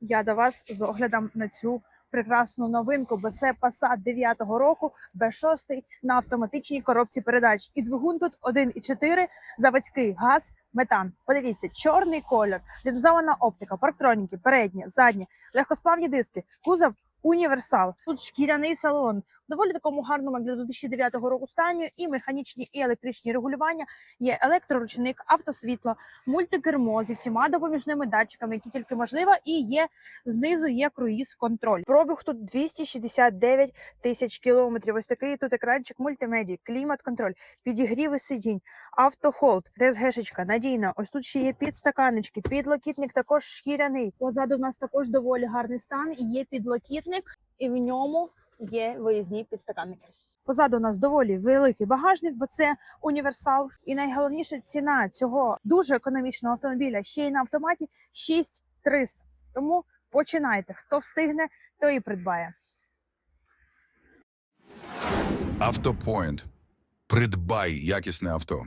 я до вас з оглядом на цю прекрасну новинку, бо це Passat 9-го року B6 на автоматичній коробці передач. І двигун тут 1,4, заводський газ, метан. Подивіться, чорний колір, лінзована оптика, парктроніки, передні, задні, легкосплавні диски, кузов. Універсал тут шкіряний салон, доволі такому гарному для 2009 року стані, і механічні і електричні регулювання. Є електроручник, автосвітло, мультикермо зі всіма допоміжними датчиками, які тільки можливо, і є знизу є круїз контроль. Пробіг тут 269 тисяч кілометрів. Ось такий тут екранчик мультимедії, клімат контроль, підігріви сидінь, автохолд, ДСГшечка, надійна. Ось тут ще є підстаканнички, підлокітник також шкіряний. Позаду в нас також доволі гарний стан. І є підлокітник, і в ньому є виїзні підстаканники. Позаду у нас доволі великий багажник, бо це універсал. І найголовніше ціна цього дуже економічного автомобіля ще й на автоматі 6300. Тому починайте. Хто встигне, той і придбає. Автопоінт. Придбай якісне авто.